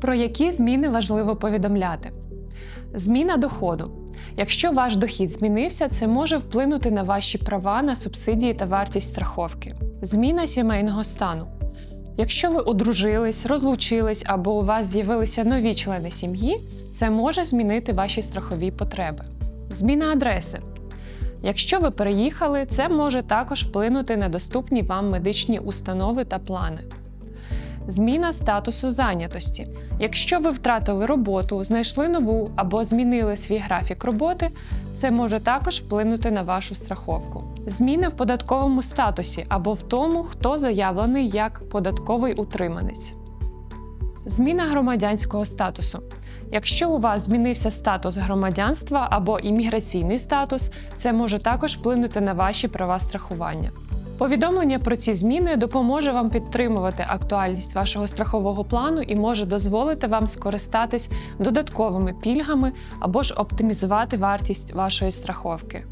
Про які зміни важливо повідомляти? Зміна доходу. Якщо ваш дохід змінився, це може вплинути на ваші права на субсидії та вартість страховки. Зміна сімейного стану. Якщо ви одружились, розлучились або у вас з'явилися нові члени сім'ї, це може змінити ваші страхові потреби. Зміна адреси. Якщо ви переїхали, це може також вплинути на доступні вам медичні установи та плани. Зміна статусу зайнятості. Якщо ви втратили роботу, знайшли нову або змінили свій графік роботи, це може також вплинути на вашу страховку. Зміни в податковому статусі або в тому, хто заявлений як податковий утриманець. Зміна громадянського статусу. Якщо у вас змінився статус громадянства або імміграційний статус, це може також вплинути на ваші права страхування. Повідомлення про ці зміни допоможе вам підтримувати актуальність вашого страхового плану і може дозволити вам скористатись додатковими пільгами або ж оптимізувати вартість вашої страховки.